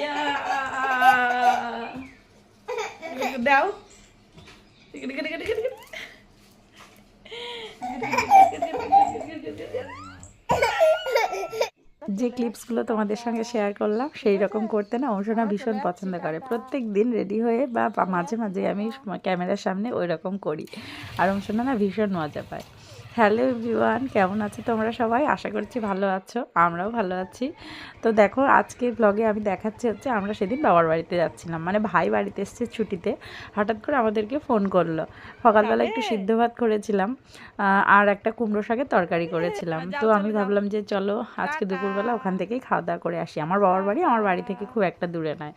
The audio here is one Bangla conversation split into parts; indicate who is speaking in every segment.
Speaker 1: ইয়া দাও
Speaker 2: যে ক্লিপসগুলো তোমাদের সঙ্গে শেয়ার করলাম, সেই রকম করতে না অংশনা ভীষণ পছন্দ করে। প্রত্যেক দিন রেডি হয়ে বা মাঝে মাঝে আমি ক্যামেরার সামনে ওই রকম করি। আর অংশনা না ভীষণ মজা পায়। হ্যালো এভরিওয়ান কেমন আছো তোমরা সবাই? আশা করছি ভালো আছো আমরাও ভালো আছি। তো দেখো আজকে ব্লগে আমি দেখাচ্ছি হচ্ছে আমরা সেদিন বাবার বাড়িতে যাচ্ছিলাম। মানে ভাই বাড়িতে এসছে ছুটিতে হঠাৎ করে আমাদেরকে ফোন করল। সকালবেলা একটু সিদ্ধ ভাত করেছিলাম আর একটা কুমড়ো শাকের তরকারি করেছিলাম। তো আমি ভাবলাম যে চলো আজকে দুপুরবেলা ওখান থেকেই খাওয়া দাওয়া করে আসি। আমার বাবার বাড়ি আমার বাড়ি থেকে খুব একটা দূরে নয়।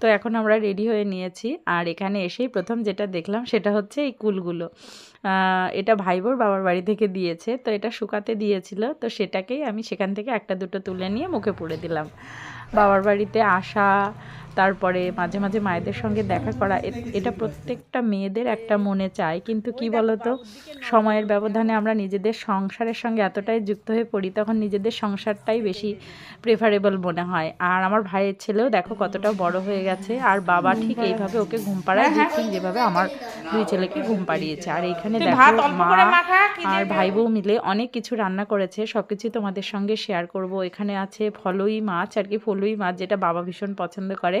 Speaker 2: তো এখন আমরা রেডি হয়ে নিয়েছি। আর এখানে এসেই প্রথম যেটা দেখলাম সেটা হচ্ছে এই কুলগুলো। এটা ভাইবোর বাবার বাড়ি থেকে দিয়েছে। তো এটা শুকাতে দিয়েছিল। তো সেটাকেই আমি সেখান থেকে একটা দুটো তুলে নিয়ে মুখে পুড়ে দিলাম। বাবার বাড়িতে আসা তারপরে মাঝে মাঝে মায়েদের সঙ্গে দেখা করা এটা প্রত্যেকটা মেয়েদের একটা মনে চায়। কিন্তু কি বলতো সময়ের ব্যবধানে আমরা নিজেদের সংসারের সঙ্গে এতটাই যুক্ত হয়ে পড়ি তখন নিজেদের সংসারটাই বেশি প্রেফারেবল মনে হয়। আর আমার ভাইয়ের ছেলেও দেখো কতটা বড় হয়ে গেছে আর বাবা ঠিক এইভাবে ওকে ঘুম পাড়ায় যে ঠিক যেভাবে আমার দুই ছেলেকে ঘুম পাড়িয়েছে। আর এইখানে
Speaker 1: তুই
Speaker 2: দেখো মা আর? ভাই বউ মিলে অনেক কিছু রান্না করেছে সব কিছুই তোমাদের সঙ্গে শেয়ার করব। এখানে আছে ফলই মাছ আর কি ফলই মাছ যেটা বাবা ভীষণ পছন্দ করে।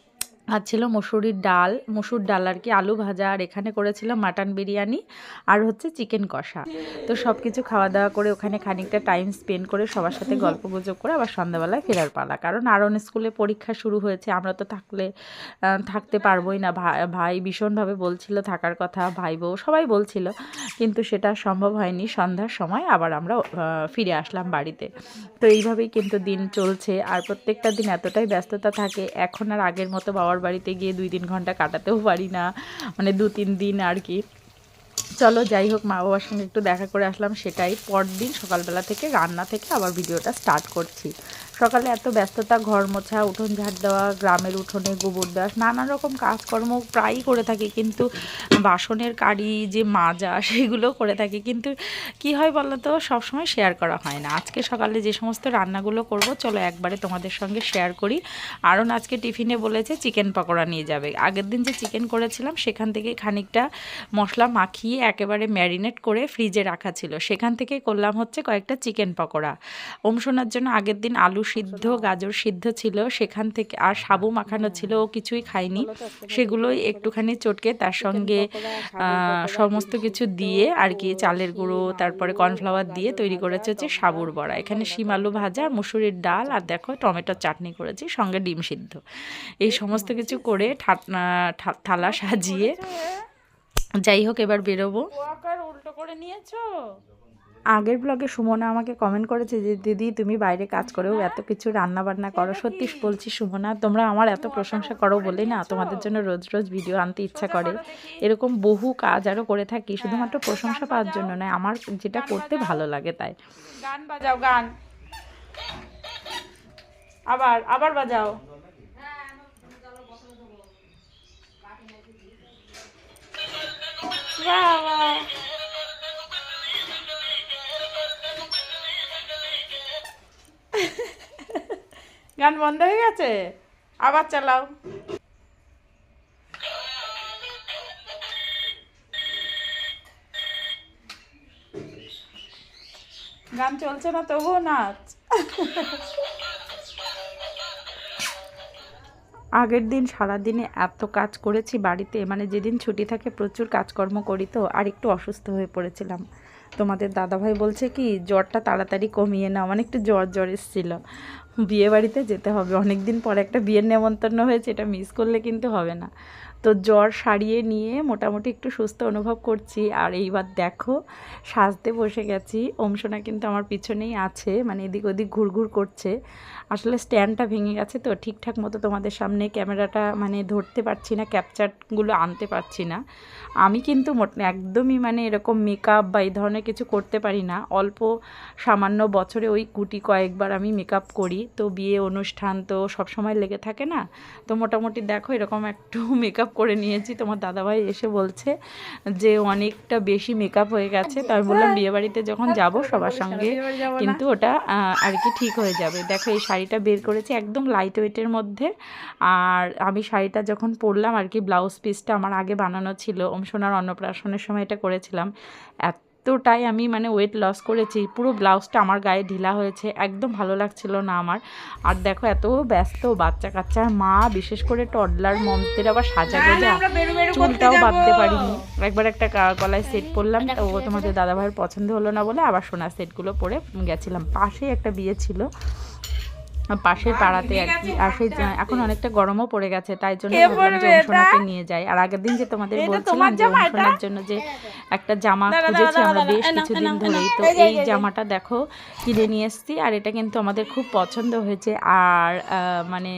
Speaker 2: আর ছিল মসুরির ডাল, মসুর ডাল আর কি আলু ভাজা, আর এখানে করেছিলাম মাটন বিরিয়ানি আর হচ্ছে চিকেন কষা। তো সব কিছু খাওয়া দাওয়া করে ওখানে খানিকটা টাইম স্পেন্ড করে সবার সাথে গল্প গুজব করে আবার সন্ধ্যাবেলায় ফেরার পালা। কারণ আরন স্কুলে পরীক্ষা শুরু হয়েছে, আমরা তো থাকলে থাকতে পারবোই না। ভাই ভীষণভাবে বলছিল থাকার কথা, ভাই বউ সবাই বলছিল, কিন্তু সেটা সম্ভব হয়নি। সন্ধ্যার সময় আবার আমরা ফিরে আসলাম বাড়িতে। তো এইভাবেই কিন্তু দিন চলছে, আর প্রত্যেকটা দিন এতটাই ব্যস্ততা থাকে, এখন আর আগের মতো বাবার বাড়িতে গিয়ে দুই তিন ঘণ্টা কাটাতেও পারি না। মানে দু তিন দিন আর কি। চলো যাই হোক, মা বাবার সঙ্গে একটু দেখা করে আসলাম সেটাই। পরদিন সকালবেলা থেকে রান্না থেকে আবার ভিডিওটা স্টার্ট করছি। সকালে এত ব্যস্ততা, ঘর মোছা, উঠোন ঝাড় দেওয়া, গ্রামের উঠোনে গোবর দেওয়া, নানান রকম কাজকর্ম প্রায়ই করে থাকি। কিন্তু বাসনের কারি, যে মাজা, সেগুলো করে থাকি। কিন্তু কি হয় বলো তো সবসময় শেয়ার করা হয় না। আজকে সকালে যে সমস্ত রান্নাগুলো করব, চলো একবারে তোমাদের সঙ্গে শেয়ার করি। আরন আজকে টিফিনে বলেছে, চিকেন পকোড়া নিয়ে যাবে। আগের দিন যে চিকেন করেছিলাম, সেখান থেকে খানিকটা মশলা মাখিয়ে একেবারে ম্যারিনেট করে ফ্রিজে রাখা ছিল। সেখান থেকে করলাম হচ্ছে কয়েকটা চিকেন পকোড়া। ওমশোনার জন্য আগের দিন আলু সিদ্ধ, গাজর সিদ্ধ ছিল। সেখান থেকে আর সাবু মাখানো ছিল, ও কিছুই খাইনি সেগুলোই একটুখানি চটকে তার সঙ্গে সমস্ত কিছু দিয়ে আর কি চালের গুঁড়ো, তারপরে কর্নফ্লাওয়ার দিয়ে তৈরি করেছে হচ্ছে সাবুর বড়া। এখানে শিম আলু ভাজা, মুসুরির ডাল আর দেখো টমেটোর চাটনি করেছি, সঙ্গে ডিম সিদ্ধ। এই সমস্ত কিছু করে থালা সাজিয়ে যাই হোক এবার বেরোবো।
Speaker 1: উল্টো করে নিয়েছো?
Speaker 2: আগের ব্লগে সুমনা আমাকে কমেন্ট করেছে যে দিদি তুমি বাইরে কাজ করেও এত কিছু রান্না বান্না করো? সত্যি বলছি সুমনা তোমরা আমার এত প্রশংসা করো বলে না তোমাদের জন্য রোজ রোজ ভিডিও আনতে ইচ্ছা করে। এরকম বহু কাজ আরও করে থাকি শুধুমাত্র প্রশংসা পাওয়ার জন্য নয় আমার যেটা করতে ভালো লাগে তাই।
Speaker 1: গান বাজাও গান। আবার আবার বাজাও। গান বন্ধ হয়ে গেছে? আবার চালাও। গান চলছে না তবুও নাচ।
Speaker 2: আগের দিন সারাদিনে এত কাজ করেছি বাড়িতে মানে যেদিন ছুটি থাকে প্রচুর কাজকর্ম করি তো, আর একটু অসুস্থ হয়ে পড়েছিলাম। তোমাদের দাদাভাই বলছে কি, জ্বরটা তাড়াতাড়ি কমিয়ে নাও মানে একটু জ্বর জ্বর এসেছিল। বিয়ে বাড়িতে যেতে হবে। অনেক দিন পরে একটা বিয়ের নেমন্তন্ন হয়েছে, এটা মিস করলে কিন্তু হবে না। তো জ্বর সারিয়ে নিয়ে মোটামুটি একটু সুস্থ অনুভব করছি। আর এইবার দেখো, সাজতে বসে গেছি। অংশনা কিন্তু আমার পিছনেই আছে মানে এদিক ওদিক ঘুরঘুর করছে। আসলে স্ট্যান্ডটা ভেঙে গেছে তো ঠিকঠাক মতো তোমাদের সামনে ক্যামেরাটা মানে ধরতে পারছি না ক্যাপচারগুলো আনতে পারছি না। আমি কিন্তু একদমই মানে এরকম মেকআপ বা এই ধরনের কিছু করতে পারি না। অল্প সামান্য বছরে ওই কুটি কয়েকবার আমি মেকআপ করি। তো বিয়ে অনুষ্ঠান তো সব সময় লেগে থাকে না। তো মোটামুটি দেখো এরকম একটু মেকআপ করে নিয়েছি। তোমার দাদাভাই এসে বলছে যে অনেকটা বেশি মেকআপ হয়ে গেছে। তো আমি বললাম, বিয়েবাড়িতে যখন যাব সবার সঙ্গে, কিন্তু ওটা আর কি ঠিক হয়ে যাবে। দেখো এই শাড়িটা বের করেছি একদম লাইট ওয়েটের মধ্যে। আর আমি শাড়িটা যখন পরলাম, আর কি ব্লাউজ পিসটা আমার আগে বানানো ছিল ওম সোনার অন্নপ্রাশনের সময় এটা করেছিলাম এতটাই আমি মানে ওয়েট লস করেছি পুরো ব্লাউজটা আমার গায়ে ঢিলা হয়েছে একদম ভালো লাগছিল না আমার। আর দেখো এত ব্যস্ত বাচ্চা কাচ্চার মা বিশেষ করে টডলার মমদের আবার সাজা গোজা চুলটাও বাঁধতে পারিনি। একবার একটা গলায় সেট পরলাম তো ও তোমাদের দাদাভাইয়ের পছন্দ হলো না বলে আবার সোনার সেটগুলো পরে গেছিলাম। পাশেই একটা বিয়ে ছিল। পাশের পাড়াতে আর কি। আর সেই এখন অনেকটা গরমও পড়ে গেছে তাই জন্য
Speaker 1: জংশনাকে
Speaker 2: ভাবলাম যে
Speaker 1: পরবে
Speaker 2: নিয়ে যাই। আর আগের দিন যে তোমাদের বলছিলাম
Speaker 1: জংশনার
Speaker 2: যে জন্য যে একটা জামা খুঁজেছি আমরা বেশ কিছুদিন ধরেই তো
Speaker 1: এই।
Speaker 2: জামাটা দেখো কিনে নিয়ে এসছি। আর এটা কিন্তু আমাদের খুব পছন্দ হয়েছে। আর মানে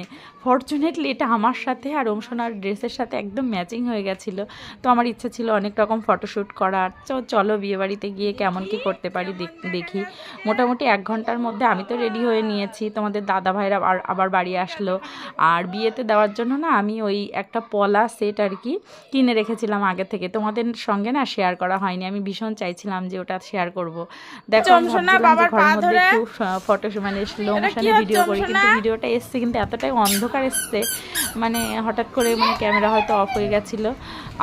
Speaker 2: ফর্চুনেটলি এটা আমার সাথে আর ওমসোনার ড্রেসের সাথে একদম ম্যাচিং হয়ে গেছিল। তো আমার ইচ্ছা ছিল অনেক রকম ফটোশ্যুট করার। তো চলো বিয়েবাড়িতে গিয়ে কেমন কি করতে পারি দেখ- দেখি। মোটামুটি এক ঘণ্টার মধ্যে আমি তো রেডি হয়ে নিয়েছি। তোমাদের দাদা ভাইরা আবার বাড়ি আসলো। আর বিয়েতে দেওয়ার জন্য না আমি ওই একটা পলা সেট আর কি কিনে রেখেছিলাম আগে থেকে। তোমাদের সঙ্গে না শেয়ার করা হয়নি। আমি ভীষণ চাইছিলাম যে ওটা শেয়ার করব। দেখো ঘরের মধ্যে একটু ফটো মানে ভিডিও করি। কিন্তু ভিডিওটা এসছে কিন্তু এতটাই অন্ধকার এসছে। মানে হঠাৎ করে মানে ক্যামেরা হয়তো অফ হয়ে গেছিল।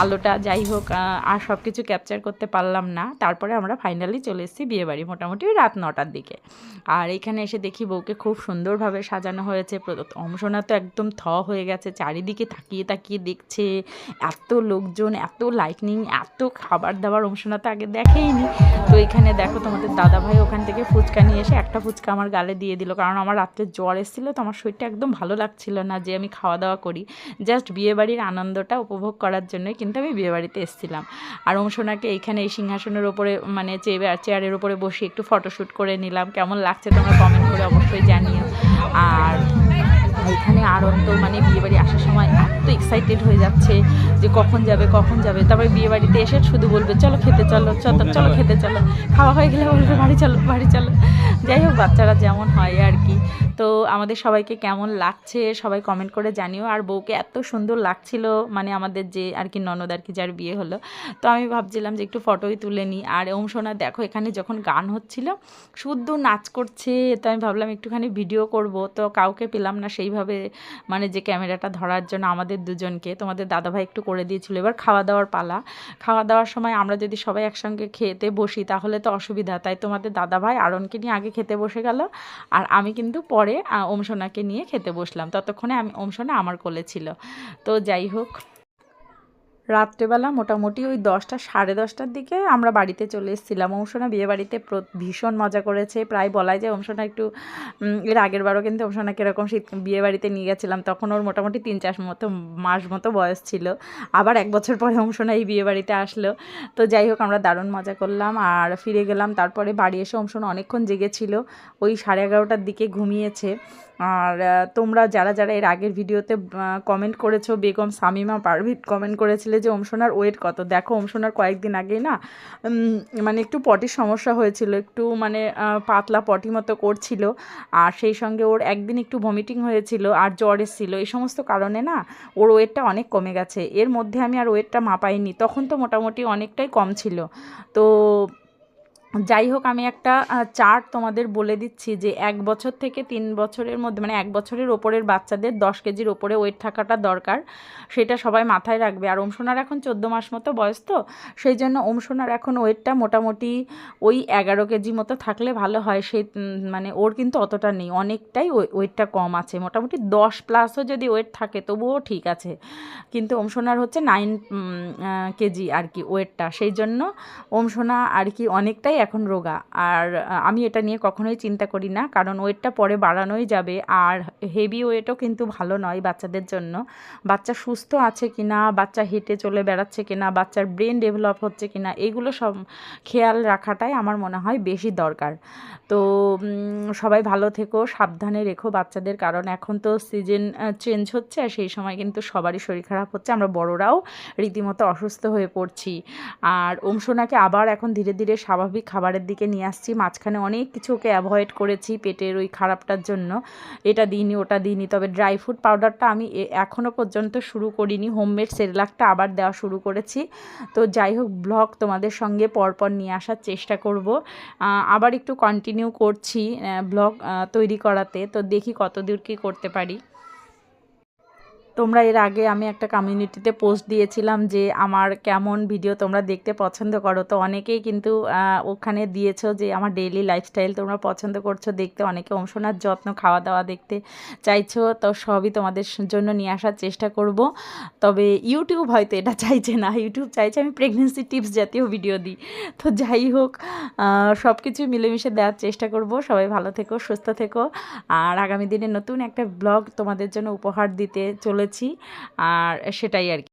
Speaker 2: আলোটা যাই হোক আর সব কিছু ক্যাপচার করতে পারলাম না। তারপরে আমরা ফাইনালি চলে এসেছি বিয়েবাড়ি মোটামুটি রাত নটার দিকে। আর এখানে এসে দেখি বউকে খুব সুন্দরভাবে সাজানো হয়েছে। অংশনা তো একদম থ হয়ে গেছে। চারিদিকে তাকিয়ে তাকিয়ে দেখছে। এত লোকজন, এত লাইটনিং এত খাবার দাবার অংশনা তো আগে দেখেইনি। তো এখানে দেখো তোমাদের দাদা ভাই ওখান থেকে ফুচকা নিয়ে এসে একটা ফুচকা আমার গালে দিয়ে দিল। কারণ আমার রাত্রে জ্বর এসেছিল তো আমার শরীরটা একদম ভালো লাগছিল না যে আমি খাওয়া দাওয়া করি। জাস্ট বিয়েবাড়ির আনন্দটা উপভোগ করার জন্যই কিন্তু আমি বিয়েবাড়িতে এসেছিলাম। আর অংশনাকে এইখানে এই সিংহাসনের ওপরে মানে চেয়ার চেয়ারের ওপরে বসে একটু ফটোশ্যুট করে নিলাম। কেমন লাগছে তোমরা কমেন্ট করে অবশ্যই জানিও। আর এখানে তো মানে বিয়েবাড়ি আসার সময় এত এক্সাইটেড হয়ে যাচ্ছে যে কখন যাবে কখন যাবে। তারপরে বিয়েবাড়িতে এসে শুধু বলবে চলো খেতে চলো চলো চলো খেতে চলো। খাওয়া হয়ে গেলে বলবে বাড়ি চলো বাড়ি চলো। যাই হোক বাচ্চারা যেমন হয় আর কি। তো আমাদের সবাইকে কেমন লাগছে সবাই কমেন্ট করে জানিও। আর বউকে এত সুন্দর লাগছিল মানে আমাদের যে আর কি ননদ আর কি যার বিয়ে হলো। তো আমি ভাবছিলাম যে একটু ফটোই তুলে নিই। আর ওম সোনা দেখো এখানে যখন গান হচ্ছিল, শুদ্ধ নাচ করছে। তো আমি ভাবলাম একটুখানি ভিডিও করব। তো কাউকে পেলাম না সেইভাবে মানে যে ক্যামেরাটা ধরার জন্য আমাদের দুজনকে। তোমাদের দাদাভাই একটু করে দিয়েছিল। এবার খাওয়া দাওয়ার পালা। খাওয়া দাওয়ার সময় আমরা যদি সবাই একসঙ্গে খেতে বসি, তাহলে তো অসুবিধা। তাই তোমাদের দাদাভাই আরনকে নিয়ে আগে খেতে বসে গেল। আর আমি কিন্তু পরে আহ, ওমসোনাকে নিয়ে খেতে বসলাম। ততক্ষণে আমি ওমসোনা আমার কোলে ছিল। তো যাই হোক রাত্রেবেলা মোটামুটি ওই দশটা, সাড়ে দশটার দিকে আমরা বাড়িতে চলে এসেছিলাম। অংশনা বিয়ে বাড়িতে ভীষণ মজা করেছে। প্রায় বলাই যায় অংশনা একটু এর আগের বারও কিন্তু অংশনাকে এরকম শীত, বিয়ে বাড়িতে নিয়ে গেছিলাম। তখন ওর মোটামুটি তিন চার মতো, মাস মতো বয়স ছিল। আবার এক বছর পরে অংশনা এই বিয়ে বাড়িতে আসলো। তো যাই হোক, আমরা দারুণ মজা করলাম আর ফিরে গেলাম। তারপরে বাড়ি এসে অংশনা অনেকক্ষণ জেগেছিল। ওই সাড়ে এগারোটার দিকে ঘুমিয়েছে। আর তোমরা যারা যারা এর আগের ভিডিওতে কমেন্ট করেছ, বেগম সামিমা পারভিট কমেন্ট করেছিলে যে ওমসোনার ওয়েট কত। দেখো ওমসোনার কয়েকদিন আগেই না মানে একটু পটির সমস্যা হয়েছিল, একটু মানে পাতলা পটি মতো করছিল, আর সেই সঙ্গে ওর একদিন একটু ভমিটিং হয়েছিল, আর জ্বর এসেছিল। এই সমস্ত কারণে না, ওর ওয়েটটা অনেক কমে গেছে। এর মধ্যে আমি আর ওয়েটটা মাপাইনি, তখন তো মোটামুটি অনেকটাই কম ছিল। তো যাই হোক, আমি একটা চার্ট তোমাদের বলে দিচ্ছি যে এক বছর থেকে তিন বছরের মধ্যে মানে এক বছরের ওপরের বাচ্চাদের দশ কেজির ওপরে ওয়েট থাকাটা দরকার। সেটা সবাই মাথায় রাখবে। আর ওমসোনার এখন চোদ্দ মাস মতো বয়স তো, সেই জন্য ওমসোনার এখন ওয়েটটা মোটামুটি ওই এগারো কেজি মতো থাকলে ভালো হয়। সেই মানে ওর কিন্তু অতটা নেই। অনেকটাই ওয়েটটা কম আছে। মোটামুটি দশ প্লাসও যদি ওয়েট থাকে, তবুও ঠিক আছে। কিন্তু ওমসোনার হচ্ছে নাইন কেজি আর কি ওয়েটটা। সেই জন্য ওমসোনা আর কি অনেকটাই এখন রোগা। আর আমি এটা নিয়ে কখনোই চিন্তা করি না। কারণ ওয়েটটা পরে বাড়ানোই যাবে। আর হেভি ওয়েটও কিন্তু ভালো নয় বাচ্চাদের জন্য। বাচ্চা সুস্থ আছে কি না বাচ্চা হেঁটে চলে বেড়াচ্ছে কি না বাচ্চার ব্রেন ডেভেলপ হচ্ছে কি না এগুলো সব খেয়াল রাখাটাই আমার মনে হয় বেশি দরকার। তো সবাই ভালো থেকো, সাবধানে রেখো বাচ্চাদের। কারণ এখন তো সিজন চেঞ্জ হচ্ছে আর সেই সময় কিন্তু সবারই শরীর খারাপ হচ্ছে। আমরা বড়রাও রীতিমতো অসুস্থ হয়ে পড়ছি। আর ওমসোনাকে আবার এখন ধীরে ধীরে স্বাভাবিক খাবারের দিকে নিয়ে আসছি। মাঝখানে অনেক কিছু ওকে অ্যাভয়েড করেছি পেটের ওই খারাপটার জন্য। এটা দিইনি, ওটা দিইনি। তবে ড্রাই ফ্রুট পাউডারটা আমি এ- এখনও পর্যন্ত শুরু করিনি। হোমমেড সেরেলাকটা আবার দেওয়া শুরু করেছি। তো যাই হোক ব্লগ তোমাদের সঙ্গে পরপর নিয়ে আসার চেষ্টা করব। আবার একটু কন্টিনিউ করছি ব্লগ তৈরি করাতে। তো দেখি কতদূর কী করতে পারি। তোমরা এর আগে আমি একটা কমিউনিটিতে পোস্ট দিয়েছিলাম যে আমার কেমন ভিডিও তোমরা দেখতে পছন্দ করো। তো অনেকেই কিন্তু ওখানে দিয়েছ যে আমার ডেইলি লাইফস্টাইল তোমরা পছন্দ করছ দেখতে। অনেকে অংশনার যত্ন খাওয়া দাওয়া দেখতে চাইছো। তো সবই তোমাদের জন্য নিয়ে আসার চেষ্টা করব। তবে ইউটিউব হয়তো এটা চাইছে না। ইউটিউব চাইছে আমি প্রেগনেন্সি টিপস জাতীয় ভিডিও দিই। তো যাই হোক সব কিছু মিলেমিশে দেওয়ার চেষ্টা করব। সবাই ভালো থেকো, সুস্থ থেকো। আর আগামী দিনে নতুন একটা ব্লগ তোমাদের জন্য উপহার দিতে চলেছি আর সেটাই আর কি।